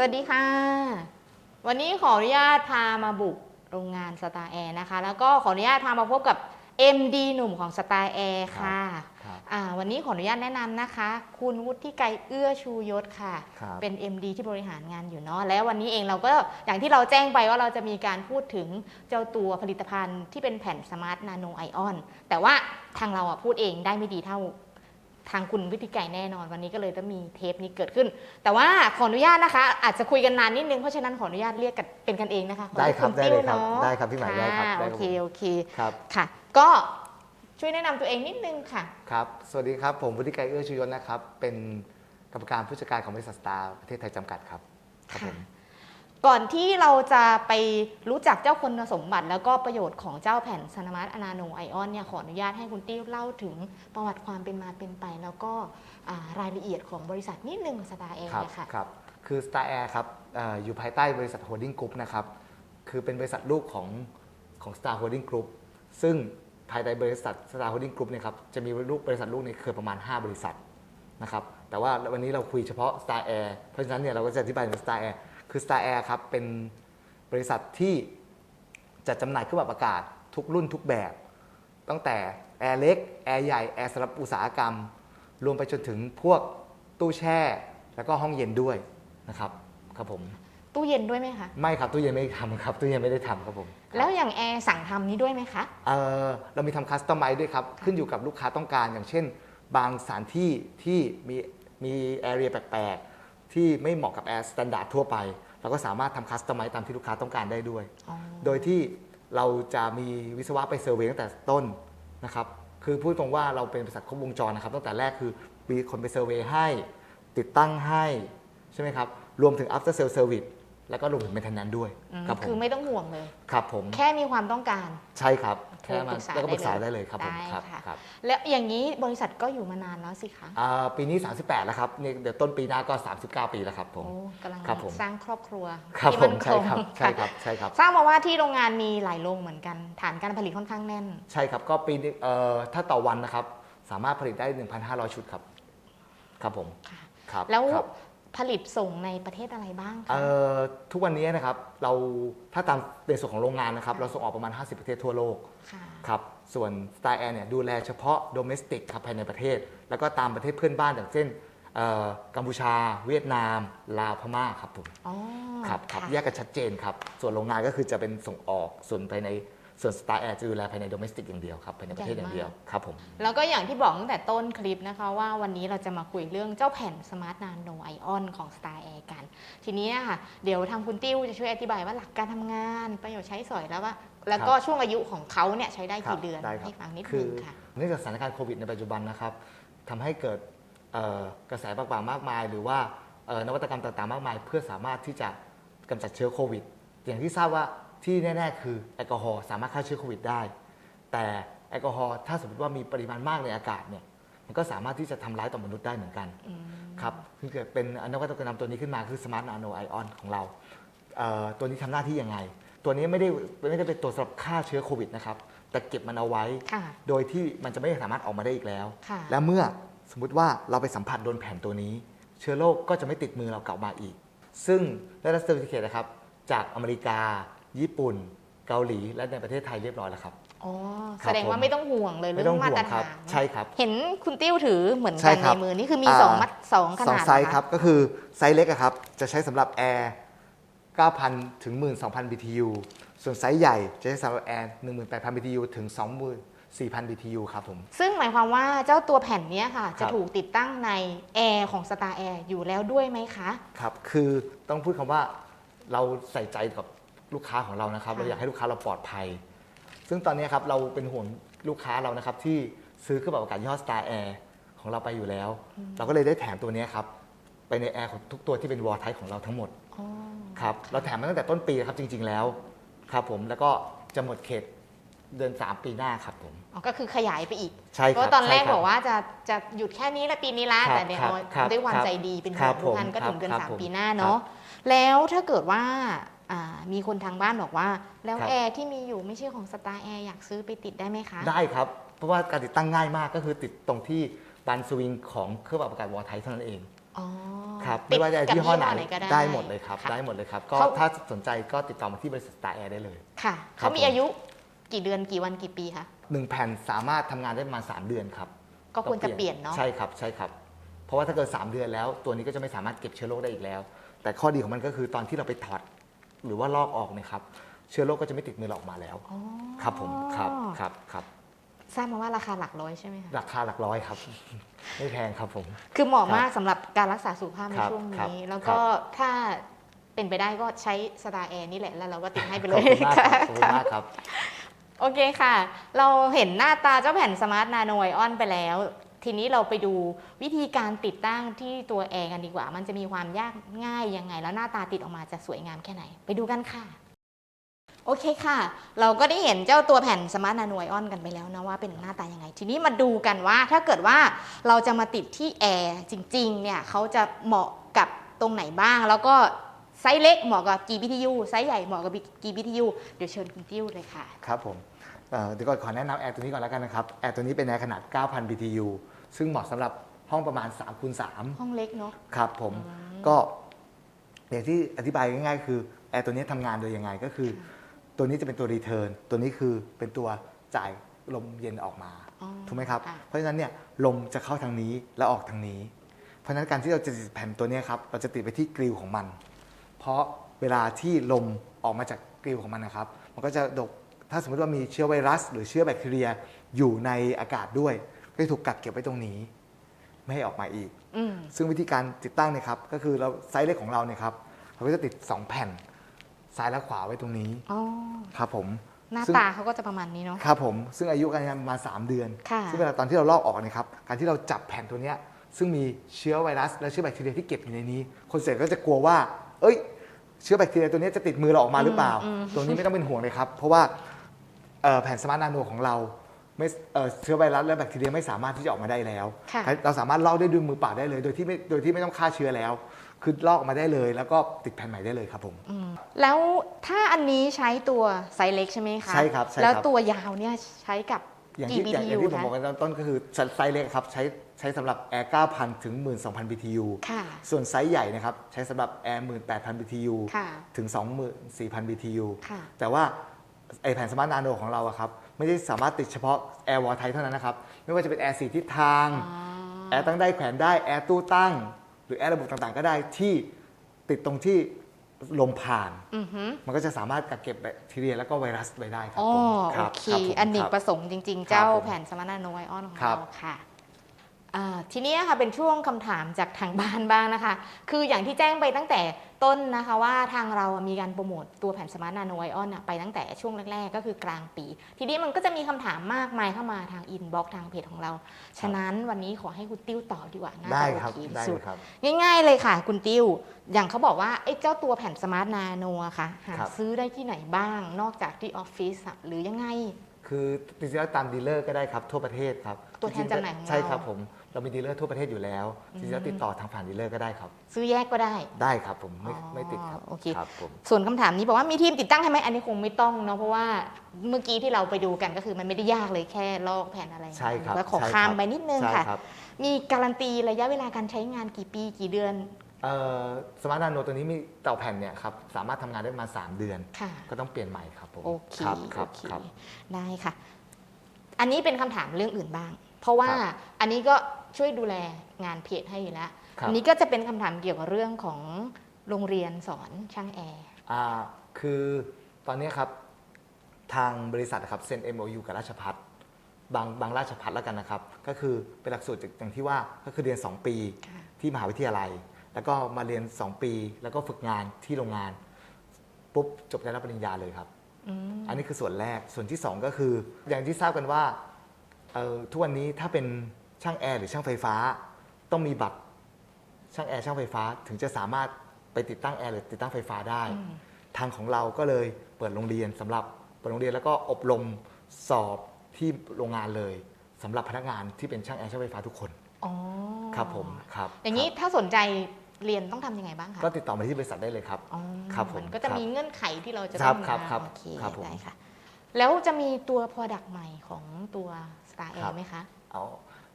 วัสดีค่ะ วันนี้ขออนุญาตพามาบุกโรงงานสตาร์แอร์นะคะ แล้วก็ขออนุญาตพามาพบกับ MD หนุ่มของสตาร์แอร์ค่ะครับอ่าวันนี้ขออนุญาตแนะนำนะคะ คุณวุฒิไกรเอื้อชูยศค่ะครับเป็น MD ที่บริหารงานอยู่เนาะแล้ววันนี้เองเราก็อย่างที่เราแจ้งไปว่าเราจะมีการพูดถึงเจ้าตัวผลิตภัณฑ์ที่เป็นแผ่นสมาร์ทนาโนไอออนแต่ว่าทางเราอะพูดเองได้ไม่ดีเท่า ทางคุณวิทิไก่แน่นอนวันนี้ก็เลยต้องมีเทปนี้เกิดขึ้น แต่ว่าขออนุญาตนะคะ อาจจะคุยกันนานนิดนึงเพราะฉะนั้นขออนุญาตเรียกกันเป็นกันเองนะคะขอได้เยกครับณได้เลยครับติ้วนาะได้ครับพี่หมายได้ครับะได้โอครับเคโอเคครับค่ะ ก็ช่วยแนะนำตัวเองนิดนึงค่ะครับสวัสดีครับผมวุฒิไกรเอื้อชูยศนะครับ เป็นกรรมการผู้จัดการของบริษัทสตาร์ประเทศไทยจำกัดครับครับผม ก่อนที่เราจะไปรู้จักเจ้าคุณสมบัติ แล้วก็ประโยชน์ของเจ้าแผ่นสนามาร์ทอนาโนไอออนเนี่ยขออนุญาตให้คุณติ้วเล่าถึงประวัติความเป็นมาเป็นไป แล้วก็อ่ารายละเอียดของบริษัทนิดนึงสตาร์เองครับเนี่ยค่ะครับคือ Star Air ครับเอ่ออยู่ภายใต้บริษัท Holding Group นะครับคือเป็นบริษัทลูกของของ Star Holding Group ซึ่งภายในบริษัท Star Holding Group เนี่ยครับจะมีลูกบริษัทลูกในเครือประมาณ 5 บริษัทนะครับแต่ว่าวันนี้เราคุยเฉพาะ Star Air เพราะฉะนั้นเนี่ยเราก็จะอธิบายถึง Star Air คือ Star Air ครับเป็นบริษัทที่จัดจำหน่ายเครื่องปรับอากาศทุกรุ่นทุกแบบ ตั้งแต่แอร์เล็กแอร์ใหญ่แอร์สำหรับอุตสาหกรรม รวมไปจนถึงพวกตู้แช่ แล้วก็ห้องเย็นด้วยนะครับครับผมตู้เย็นด้วยไหมคะ ไม่ครับตู้เย็นไม่ได้ทำครับตู้เย็นไม่ได้ทำครับผมแล้วอย่างแอร์สั่งทำนี้ด้วยไหมคะ เอ่อเรามีทำคัสตอมไมซ์ด้วยครับ ขึ้นอยู่กับลูกค้าต้องการอย่างเช่น บางสถานที่ที่มีมีแอเรียแปลกๆ ที่ไม่เหมาะกับแอร์สแตนดาร์ดทั่วไป เราก็สามารถทำคัสตอมไมซ์ตามที่ลูกค้าต้องการได้ด้วยอ๋อโดยที่เราจะมีวิศวะไปเซอร์เวย์ตั้งแต่ต้นนะครับ คือพูดตรงว่าเราเป็นบริษัทครบวงจรนะครับ ตั้งแต่แรกคือมีคนไปเซอร์เวย์ให้ ติดตั้งให้ ใช่ไหมครับ รวมถึง after sale service แล้วก็รวมถึง maintenance ด้วยอืมครับผคือมไม่ต้องห่วงเลย ครับผมแค่มีความต้องการ ใช่ครับโทรแค่มาปรึกษาแล้วก็ปรึกษาได้ได้เลเลยยครับผมได้ครับค่ะ ครับแล้วอย่างนี้บริษัทก็อยู่มานานแล้วสิคะอ่าปีนี้ 38 แล้วครับนี่เดี๋ยวต้นปีหน้าก็ 39 ปีแล้วครับผม โอ้กำลังครับผม สร้างครอบครัวครับที่ผมนใช่ครับงใช่ครับใช่ครับทราบมาว่าที่โรงงานมีหลายโรงเหมือนกัน ฐานการผลิตค่อนข้างแน่น ใช่ครับก็ปีนี้เอ่อถ้าต่อวันนะครับ สามารถผลิตได้ 1,500 ชุดครับ ครับผมค่ะ ครับแล้วครับ ผลิตส่งในประเทศอะไรบ้างคะ เอ่อทุกวันนี้นะครับเราถ้าตามในส่วนของโรงงานนะครับ เราส่งออกประมาณ 50 ประเทศทั่วโลกค่ะ ครับส่วน Star Air เนี่ยดูแลเฉพาะ domestic ครับภายในประเทศ แล้วก็ตามประเทศเพื่อนบ้านอย่างเช่นเอ่อกัมพูชา เวียดนาม ลาวพม่าครับผม อ๋อครับครับะ แยกกันชัดเจนครับ ส่วนโรงงานก็คือจะเป็นส่งออกส่วนภายใน ส่วน Star Air จะดูแลภายใน domestic อย่างเดียวครับภายในประเทศอย่างเดียวครับผมแล้วก็อย่างที่บอกตั้งแต่ต้นคลิปนะคะ ว่าวันนี้เราจะมาคุยเรื่องเจ้าแผ่น Smart Nano Ion ของ Star Air กัน ทีนี้นะคะเดี๋ยวทางคุณติ้วจะช่วยอธิบายว่าหลักการทำงาน ประโยชน์ใช้สอยแล้วว่า แล้วก็ช่วงอายุของเขาเนี่ยใช้ได้ครักี่บเดือนได้ครับให้ฟังนิดคืนึองค่ะเนื่องจากสถานการณ์โควิดในปัจจุบันนะครับทำให้เกิดเอ่อกระแสต่างๆมากมาย หรือว่าเอ่อนวัตกรรมต่างๆมากมาย เพื่อสามารถที่จะกำจัดเชื้อโควิด อย่างที่ทราบว่า ที่แน่ ๆ คือแอลกอฮอล์สามารถฆ่าเชื้อโควิดได้ แต่แอลกอฮอล์ถ้าสมมติว่ามีปริมาณมากในอากาศเนี่ยมันก็สามารถที่จะทำร้ายต่อมนุษย์ได้เหมือนกันอืมครับคือเกิดเป็นนวัตกรรมตัวนี้ขึ้นมาคือ Smart Nano Ion ของเราเอ่อตัวนี้ทำหน้าที่ยังไง ตัวนี้ไม่ได้ไม่ได้เป็นตัวสำหรับฆ่าเชื้อโควิดนะครับแต่เก็บมันเอาไว้ค่ะโดยที่มันจะไม่สามารถออกมาได้อีกแล้วค่ะและเมื่อสมมุติว่าเราไปสัมผัสโดนแผ่นตัวนี้ เชื้อโรคก็จะไม่ติดมือเรากลับมาอีก ซึ่งได้รับเซอร์ติฟิเคตนะครับจากอเมริกา ญี่ปุ่น เกาหลีและในประเทศไทยเรียบร้อยแล้วครับ อ๋อ ครัแสบดงว่าผม ไม่ต้องห่วงเลยไม่เรื่ต้อองงมาห่วตรงครับฐานใช่ครับ เห็นคุณติ้วถือเหมือนใช่กันครัในบมือนี่คือมีอ่า สองมัดสองขสองนาดไซส์เหอครับ ก็คือไซส์เล็กอะครับ จะใช้สำหรับแอร์9,000 ถึง 12,000 BTU ส่วนไซส์ใหญ่จะใช้สำหรับแอร์18,000 BTU ถึง 24,000 BTU ครับผม ซึ่งหมายความว่าเจ้าตัวแผ่นเนี้ยค่ะคจะรับ ถูกติดตั้งในแอร์ของ Star Air อยู่แล้วด้วยไหมคะ ครับ คือต้องพูดคำว่าเราใส่ใจกับ ลูกค้าของเรานะครับค่ะเราอยากให้ลูกค้าเราปลอดภัย ซึ่งตอนนี้ครับเราเป็นห่วงลูกค้าเรานะครับ ที่ซื้อเครื่องปรับอากาศยี่ห้อ Star Air ของเราไปอยู่แล้ว เราก็เลยได้แถมตัวนี้ครับ ไปในแอร์ของทุกตัวที่เป็นวอลไทของเราทั้งหมดอ๋อครับเราแถมมาตั้งแต่ต้นปีครับจริง ๆ แล้วครับผมแล้วก็จะหมดเขตเดือน 3 ปีหน้าครับผมอ๋อก็คือขยายไปอีกใช่เพครับราะตอนแรกใช่คบอกว่าจะจะหยุดแค่นี้ละปีนี้ละครับแต่เนี่ยครับเอาครับด้วยความครับใจดีเป็นครัห่วบงทุกท่านผมก็ถึงเดือนครับสามผมปีหน้าเนาะแล้วถ้าเกิดว่าอ่า มีคนทางบ้านบอกว่า แล้วครับ แอร์ที่มีอยู่ไม่ใช่ของ Star Air อยากซื้อไปติดได้ไหมคะ ได้ครับ เพราะว่าการติดตั้งง่ายมากก็คือติดตรงที่บานสวิงของเครื่องปรับอากาศวอลไทเท่านั้นเองอ๋อครับติไม่ว่าจะกับยี่ห้อไหนก็ได้ ได้หมดเลยครับะได้หมดเลยครับก็เขา ถ้าสนใจก็ติดต่อมาที่บริษัท Star Air ได้เลย ค่ะครับเขามีผม อายุกี่เดือนกี่วันกี่ปีคะ หนึ่งแผ่นสามารถทำงานได้ประมาณ 3 เดือนครับก็ควรจะเปลี่ยนเนาะ ใช่ครับใช่ครับ เพราะว่าถ้าเกิด3เดือนแล้ว ตัวนี้ก็จะไม่สามารถเก็บเชื้อโรคได้อีกแล้ว แต่ข้อดีของมันก็คือตอนที่เราไปถอด หรือว่าลอกออกเนะครับเชื้อโรคก็จะไม่ติดมือเราออกมาแล้ว อ๋อครับผมครับครับครับทราบมาว่าราคาหลักร้อยใช่ไหมคะราคาหลักร้อยครับ ไม่แพงครับผม คือเหมาะครับมากสำหรับการรักษาสุขภาพในครับช่วงครับนี้ แล้วครัก็บถ้าเป็นไปได้ก็ใช้สตาร์แอร์นี่แหละ แล้วเราก็ติดให้ไปเลขอบยคุณมากครับขอบคุณมากครับ โอเคค่ะ เราเห็นหน้าตาเจ้าแผ่นสมาร์ทนาโนไอออนไปแล้ว ทีนี้เราไปดูวิธีการติดตั้งที่ตัวแอร์กันดีกว่า มันจะมีความยากง่ายยังไง แล้วหน้าตาติดออกมาจะสวยงามแค่ไหน ไปดูกันค่ะ โอเคค่ะ เราก็ได้เห็นเจ้าตัวแผ่นสมาร์ทนาโนไอออนกันไปแล้วนะว่าเป็นหน้าตายังไง ทีนี้มาดูกันว่าถ้าเกิดว่าเราจะมาติดที่แอร์จริงๆเนี่ยเขาจะเหมาะกับตรงไหนบ้างแล้วก็ไซส์เล็กเหมาะกับกี่ BTU ไซส์ใหญ่เหมาะกับกี่ BTU เดี๋ยวเชิญคุณติ้วเลยค่ะ ครับผม เอ่อเดี๋ยวก่อนขอแนะนำแอร์ตัวนี้ก่อนแล้วกันนะครับ แอร์ตัวนี้เป็นแอร์ขนาด 9,000 BTU ซึ่งเหมาะสำหรับห้องประมาณ3คูณ3ห้องเล็กเนาะครับผมก็อย่างที่อธิบายง่ายๆ คือแอร์ตัวนี้ทำงานโดยยังไงก็คือ ตัวนี้จะเป็นตัวรีเทิร์นตัวนี้คือเป็นตัวจ่ายลมเย็นออกมาอ๋อถูกไหมครับค่ะเพราะฉะนั้นเนี่ยลมจะเข้าทางนี้แล้วออกทางนี้ เพราะฉะนั้นการที่เราจะติดแผ่นตัวเนี้ยครับเราจะติดไปที่กริลของมัน เพราะเวลาที่ลมออกมาจากกริลของมันนะครับ มันก็จะดก ถ้าสมมติว่ามีเชื้อไวรัส หรือเชื้อแบคทีเรียอยู่ในอากาศด้วย ก็จะถูกกักเก็บไว้ตรงนี้ ไม่ให้ออกมาอีกอืมซึ่งวิธีการติดตั้งเนี่ยครับ ก็คือเราไซส์เล็กของเราเนี่ยครับเราก็จะติด 2 แผ่นซ้ายและขวาไว้ตรงนี้อ๋อครับผมหน้าซึ่งตาเขาก็จะประมาณนี้เนาะครับผมซึ่งอายุการงานประมาณ3เดือนค่ะซึ่งเวลาตอนที่เราลอกออกเนะครับการที่เราจับแผ่นตัวเนี้ยซึ่งมีเชื้อไวรัส และเชื้อแบคทีเรียที่เก็บอยู่ในนี้ คนเสพก็จะกลัวว่า เอ้ย เชื้อแบคทีเรียตัวเนี้ยจะติดมือเราออกมาหรือเปล่าอืมอืมตรงนี้ไม่ต้องเป็นห่วงเลยครับ เพราะว่าเอ่อ แผ่นสมาร์ทนาโนของเราไม่เอ่อเชื้อไวรัสและแบคทีเรียไม่สามารถที่จะออกมาได้แล้วค่ะเราสามารถลอกได้ด้วยมือเปล่าได้เลย โดยที่ไม่โดยที่ไม่ต้องฆ่าเชื้อแล้ว คือลอกออกมาได้เลย แล้วก็ติดแผ่นใหม่ได้เลยครับผมอืมแล้วถ้าอันนี้ใช้ตัวไซส์เล็กใช่ไหมคะใช่ครับใช่ครับแล้วตัวยาวเนี่ยใช้กับอย่างกี่ที่อย่างอย่าง BTU ที่ผมคะบอกกันตอนต้นก็คือไซส์เล็กครับใช้ใช้สำหรับแอร์ 9,000 ถึง 12,000 BTU ค่ะส่วนไซส์ใหญ่นะครับใช้สำหรับแอร์ 18,000 BTU ค่ะถึง 24,000 BTU ค่ะแต่ว่า ไอแผ่นสมาร์ทนาโนของเราอะครับไม่ได้สามารถติดเฉพาะแอร์วอลไทเท่านั้นนะครับ ไม่ว่าจะเป็นแอร์สีทิศทางอ๋อแอร์ตั้งได้แขวนได้ แอร์ตู้ตั้ง หรือแอร์ระบบต่างๆ ก็ได้ที่ติดตรงที่ลมผ่านอือหือมันก็จะสามารถกักเก็บแบคทีเรียแล้วก็ไวรัสไว้ได้ครับอ๋อผมคโอรับเคครับผมอันเนกครับประสงค์จริงๆครับเจ้าผมแผ่นสมาร์ทนาโนไอออนของครัเราบค่ะอ่า ทีนี้ค่ะเป็นช่วงคำถามจากทางบ้านบ้างนะคะ คืออย่างที่แจ้งไปตั้งแต่ต้นนะคะว่าทางเรามีการโปรโมทตัวแผ่นสมาร์ทนาโนไอออนไปตั้งแต่ช่วงแรก ๆ ก็คือกลางปี ทีนี้มันก็จะมีคำถามมากมายเข้ามาทางอินบ็อกทางเพจของเรา ฉะนั้นวันนี้ขอให้คุณติ้วตอบดีกว่าน่าได้จะโอครับเคได้ที่สุเลดยครับง่าย ๆเลยค่ะ คุณติ้ว อย่างเขาบอกว่าไอ้เจ้าตัวแผ่นสมาร์ทนาโนอะค่ะหาครับซื้อได้ที่ไหนบ้าง นอกจากที่ออฟฟิศอะหรือยังไง คือจริงๆแล้วตามดีลเลอร์ก็ได้ครับทั่วประเทศครับตัวแทนจำหน่ายของเราใช่ครับผม เรามีดีลเลอร์ทั่วประเทศอยู่แล้วจริงๆแล้วติดต่อทางผ่านดีลเลอร์ก็ได้ครับ ซื้อแยกก็ได้ ได้ครับผมไม่อ๋อไม่ติดครับโอเคครับผม ส่วนคำถามนี้บอกว่ามีทีมติดตั้งให้ไหมอันนี้คงไม่ต้องเนาะเพราะว่าเมื่อกี้ที่เราไปดูกันก็คือมันไม่ได้ยากเลยแค่ลอกแผ่นอะไรใช่ครับแล้วขอใช่ครับข้ามไปนิดนึงใช่ค่ะครับมีการันตีระยะเวลาการใช้งานกี่ปีกี่เดือนสมาร์ทนาโนตัวนี้มีเต่าแผ่นเนี่ยครับสามารถทำงานได้ประมาณ3เดือน ค่ะ ก็ต้องเปลี่ยนใหม่ครับผมโอเคครับคโอรับเคครับ ได้ค่ะ อันนี้เป็นคำถามเรื่องอื่นบ้าง เพราะว่าครับอันนี้ก็ช่วยดูแลงานเพจให้อยู่แล้วครับอันนี้ก็จะเป็นคำถามเกี่ยวกับเรื่องของโรงเรียนสอนช่างแอร์อ่าคือตอนนี้ครับทางบริษัทนะครับเซ็น MOU กับราชพัฒบางบางราชพัฒแล้วกันนะครับ ก็คือเป็นหลักสูตรอย่างที่ว่าก็คือเรียน 2 ปีค่ะที่มหาวิทยาลัย แล้วก็มาเรียน 2 ปี แล้วก็ฝึกงานที่โรงงาน ปุ๊บจบได้รับปริญญาเลยครับอืมอันนี้คือส่วนแรกส่วนที่ 2 ก็คือ อย่างที่ทราบกันว่า เอ่อทุกวันนี้ถ้าเป็นช่างแอร์หรือช่างไฟฟ้า ต้องมีบัตรช่างแอร์ช่างไฟฟ้าถึงจะสามารถไปติดตั้งแอร์หรือติดตั้งไฟฟ้าได้อืมทางของเราก็เลยเปิดโรงเรียนสำหรับเปิดโรงเรียนแล้วก็อบรมสอบที่โรงงานเลยสำหรับพนักงานที่เป็นช่างแอร์ช่างไฟฟ้าทุกคนอ๋อครับผมครับอย่างนี้ครับถ้าสนใจเรียนต้องทำยังไงบ้างคะก็ติดต่อมาที่บริษัทได้เลยครับ อ๋อครับผมมันก็จะครับมีเงื่อนไขที่เราจะครัต้บองครับครับโอเคครับผม ได้ค่ะ แล้วจะมีตัว Product ใหม่ของตัว Star ครั Air บไหมคะ เอา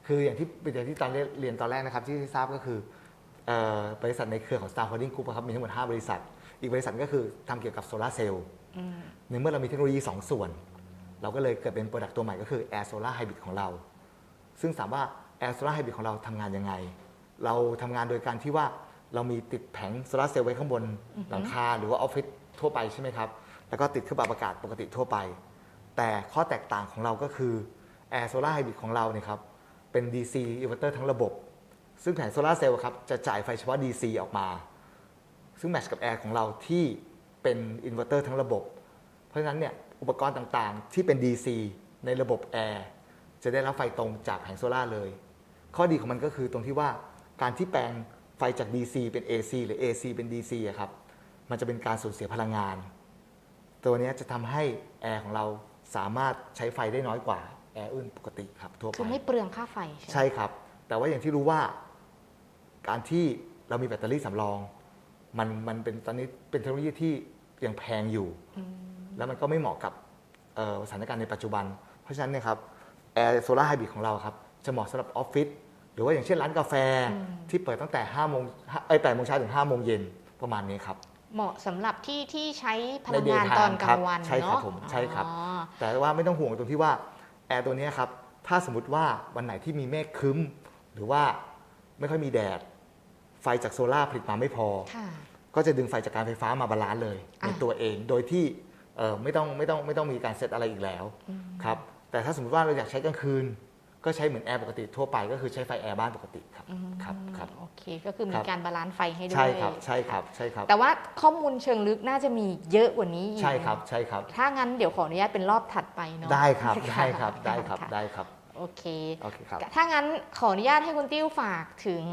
คืออย่างที่อย่างที่ตอนเรียนตอนแรกนะครับที่ทราบก็คือเอ่อบริษัทในเครือของ Star Holding Group อะครับมีทั้งหมด 5 บริษัท อีกบริษัทก็คือทำเกี่ยวกับโซลาร์เซลล์อืม ในเมื่อเรามีเทคโนโลยี 2 ส่วน เราก็เลยเกิดเป็นโปรดักต์ตัวใหม่ก็คือ Air Solar Hybrid ของเรา ซึ่งถามว่า Air Solar Hybrid ของเราทำงานยังไง เราทำงานโดยการที่ว่าเรามีติดแผงโซลาร์เซลล์ไว้ข้างบนหลังคาหรือว่าออฟฟิศทั่วไปใช่ไหมครับ แล้วก็ติดเครื่องปรับอากาศปกติทั่วไป แต่ข้อแตกต่างของเราก็คือ Air Solar Hybrid ของเราเนี่ยครับเป็น DC inverter ทั้งระบบ ซึ่งแผงโซลาเซลล์ครับจะจ่ายไฟเฉพาะ DC ออกมา ซึ่งแมทช์กับแอร์ของเราที่เป็นอินเวอร์เตอร์ทั้งระบบ เพราะฉะนั้นเนี่ยอุปกรณ์ต่างๆ ที่เป็น DC ในระบบแอร์จะได้รับไฟตรงจากแผงโซลาเลย ข้อดีของมันก็คือตรงที่ว่าการที่แปลงไฟจาก DC เป็น AC หรือ AC เป็น DC อะครับ มันจะเป็นการสูญเสียพลังงาน ตัวเนี้ยจะทำให้แอร์ของเราสามารถใช้ไฟได้น้อยกว่าแอร์อื่นปกติครับทั่วไปคือไม่เปลืองค่าไฟใช่ไหมใช่ครับ แต่ว่าอย่างที่รู้ว่า การที่เรามีแบตเตอรี่สำรอง มันมันเป็นตอนนี้เป็นเทคโนโลยีที่ยังแพงอยู่อืมแล้วมันก็ไม่เหมาะกับเอ่อสถานการณ์ในปัจจุบัน เพราะฉะนั้นเนี่ยครับแอร์โซลาร์ไฮบริดของเราครับจะเหมาะสำหรับออฟฟิศหรือว่าอย่างเช่นร้านกาแฟที่เปิดตั้งแต่5โมงไอ้แปดโมงเช้าถึง5โมงเย็นประมาณนี้ครับ เหมาะสำหรับที่ที่ใช้พลังงานใน daytime ตอนกลางวันครับใช่ครับเนาะผมใช่ครับ อ๋อ แต่ว่าไม่ต้องห่วงตรงที่ว่าแอร์ตัวเนี้ยครับ ถ้าสมมติว่าวันไหนที่มีเมฆครึ้ม หรือว่าไม่ค่อยมีแดด ไฟจากโซลาร์ผลิตมาไม่พอ ค่ะ ก็จะดึงไฟจากการไฟฟ้ามาบาลานซ์เลยอะในตัวเองโดยที่เอ่อไม่ต้องไม่ต้องไม่ต้องมีการเซตอะไรอีกแล้วครับแต่ถ้าสมมติว่าเราอยากใช้กลางคืน ก็ใช้เหมือนแอร์ปกติทั่วไปก็คือใช้ไฟแอร์บ้านปกติครับอืมครับครับโอเคก็คือมีครับการบาลานซ์ไฟให้ด้วยใช่ครับใช่ครับใช่ครับ แต่ว่าข้อมูลเชิงลึกน่าจะมีเยอะกว่านี้อีกใช่ครับใช่ครับ ถ้างั้นเดี๋ยวขออนุญาตเป็นรอบถัดไปเนาะได้ครับะได้ครับได้ครับะได้ครับโอเคโอเคครับถ้างั้นขออนุญาตให้คุณติ้วฝากถึง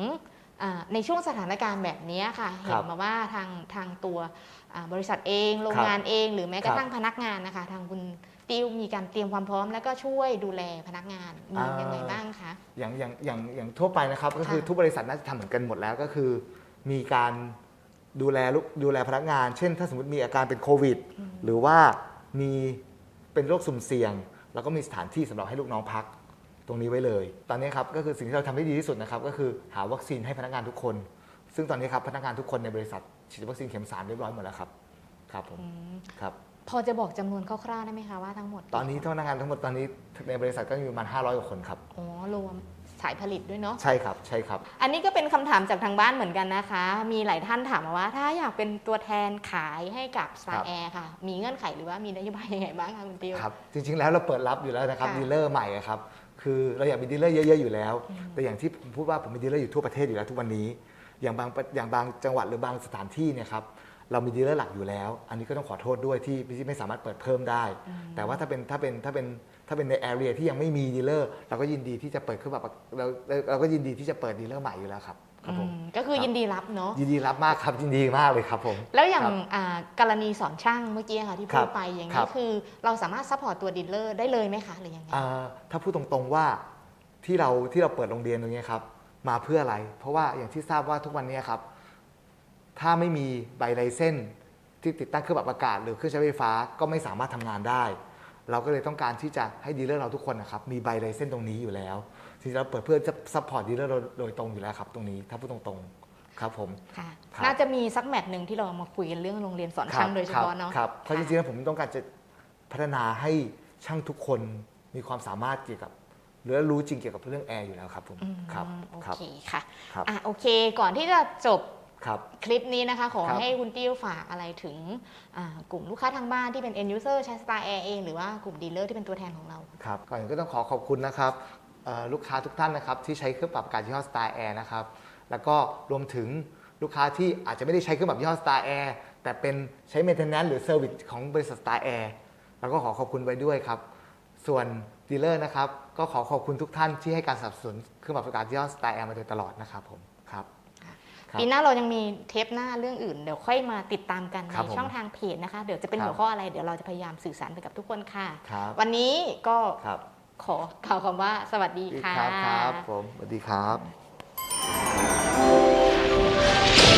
อ่าในช่วงสถานการณ์แบบนี้ค่ะ เห็นมาว่าทางทางตัวอ่าบริษัทเองโรงงานเอง หรือแม้กระทั่งพนักงานนะคะ ทางคุณ ติ้วมีการเตรียมความพร้อมแล้วก็ช่วยดูแลพนักงานมีอ่ายัยังไงบ้างคะ อย่างอย่างอย่างอย่างทั่วไปนะครับ ก็คือค่ะ ทุกบริษัทน่าจะทำเหมือนกันหมดแล้วก็คือ มีการดูแลลูกดูแลพนักงาน เช่น ถ้าสมมติมีอาการเป็นโควิด หรือว่ามีเป็นโรคสุ่มเสี่ยง แล้วก็มีสถานที่สำหรับให้ลูกน้องพัก ตรงนี้ไว้เลย ตอนนี้ครับก็คือสิ่งที่เราทำได้ดีที่สุดนะครับก็คือหาวัคซีนให้พนักงานทุกคน ซึ่งตอนนี้ครับพนักงานทุกคนในบริษัทฉีดวัคซีนเข็มสามเรียบร้อยหมดแล้วครับครับผมอืมครับ พอจะบอกจำนวนคร่าวๆได้ไหมคะว่าทั้งหมดตอนนี้พนักงานทั้งหมดตอนนี้ในบริษัทก็มีประมาณ500กว่าคนครับ อ๋อรวมสายผลิตด้วยเนาะ ใช่ครับ ใช่ครับ อันนี้ก็เป็นคำถามจากทางบ้านเหมือนกันนะคะ มีหลายท่านถามมาว่า ถ้าอยากเป็นตัวแทนขายให้กับค Star รับ Air ค่ะ มีเงื่อนไขหรือว่ามีนโยบายยังไงบ้างคะคุณติว ครับ จริงๆ แล้วเราเปิดรับอยู่แล้วนะครับค่ะดีลเลอร์ใหม่อะครับ คือเราอยากมีดีลเลอร์เยอะๆ อยู่แล้วแต่อย่างที่ผมพูดว่าผมมีดีลเลอร์อยู่ทั่วประเทศอยู่แล้วทุกวันนี้ อย่างบางประอย่างบางจังหวัดหรือบางสถานที่เนี่ยครับ เรามีดีลเลอร์หลักอยู่แล้ว อันนี้ก็ต้องขอโทษด้วยที่ที่ไม่สามารถเปิดเพิ่มได้ แต่ว่าถ้าเป็นถ้าเป็นถ้าเป็นถ้าเป็นในแอเรียที่ยังไม่มีดีลเลอร์เราก็ยินดีที่จะเปิดเครื่องแบบเราเราเราก็ยินดีที่จะเปิดดีลเลอร์ใหม่อยู่แล้วครับครับผมอืมก็คือยินดีรับเนาะยินดีรับมากครับยินดีมากเลยครับผมแล้วอย่างครับอ่ากรณีสอนช่างเมื่อกี้ค่ะที่ครัพูบดไปอย่างครันี้บคือเราสามารถซัพพอร์ตตัวดีลเลอร์ได้เลยไหมคะหรือยังไงอ่าถ้าพูดตรงๆว่าที่เราที่เราเปิดโรงเรียนตรงนี้ครับมาเพื่ออะไร เพราะว่าอย่างที่ทราบว่าทุกวันนี้ครับ ถ้าไม่มีใบไลเส้นที่ติดตั้งเครื่องปรับอากาศ หรือเครื่องใช้ไฟฟ้าก็ไม่สามารถทำงานได้ เราก็เลยต้องการที่จะให้ดีลเลอร์เราทุกคนนะครับมีใบไลเส้นตรงนี้อยู่แล้วที่เราเปิดเพื่อจะซัพพอร์ตดีลเลอร์โดยตรงอยู่แล้วครับตรงนี้ถ้าพูดตรงๆครับผมค่ะครับน่าจะมีสักแมตช์หนึ่งที่เรามาคุยกันเรื่องโรงเรียนสอนช่างโดยเฉพาะเนาะครับเพราะจริงๆแล้วผมต้องการจะพัฒนาให้ช่างทุกคนมีความสามารถเกี่ยวกับหรือรู้จริงเกี่ยวกับเรื่องแอร์อยู่แล้วครับผมอืมครับโอครับเคค่ะครับอะโอเค ก่อนที่จะจบ ครับ คลิปนี้นะคะ ขอครับให้คุณติ้วฝากอะไรถึงอ่ากลุ่มลูกค้าทางบ้านที่เป็น end user ใช้ Star Air เองหรือว่ากลุ่มดีลเลอร์ที่เป็นตัวแทนของเรา ครับ ก่อนอื่นก็ต้องขอขอบคุณนะครับเอ่อลูกค้าทุกท่านนะครับที่ใช้เครื่องปรับอากาศยี่ห้อ Star Air นะครับแล้วก็รวมถึงลูกค้าที่อาจจะไม่ได้ใช้เครื่องปรับยี่ห้อ Star Air แต่เป็นใช้ maintenance หรือ service ของบริษัท Star Air แล้วก็ขอขอบคุณไว้ด้วยครับ ส่วนดีลเลอร์นะครับก็ขอขอบคุณทุกท่านที่ให้การสนับสนุนเครื่องปรับอากาศยี่ห้อ Star Air มาโดยตลอดนะครับผมครับครับ ปีหน้าเรายังมีเทปหน้าเรื่องอื่น เดี๋ยวค่อยมาติดตามกันคในรับผมช่องทางเพจนะคะ เดี๋ยวจะเป็นครับหัวข้ออะไรเดี๋ยวเราจะพยายามสื่อสารไปกับทุกคนค่ะครับวันนี้ก็ครับขอกล่าวคำว่าสวัสดีค่ะครับครับผมสวัสดีครับ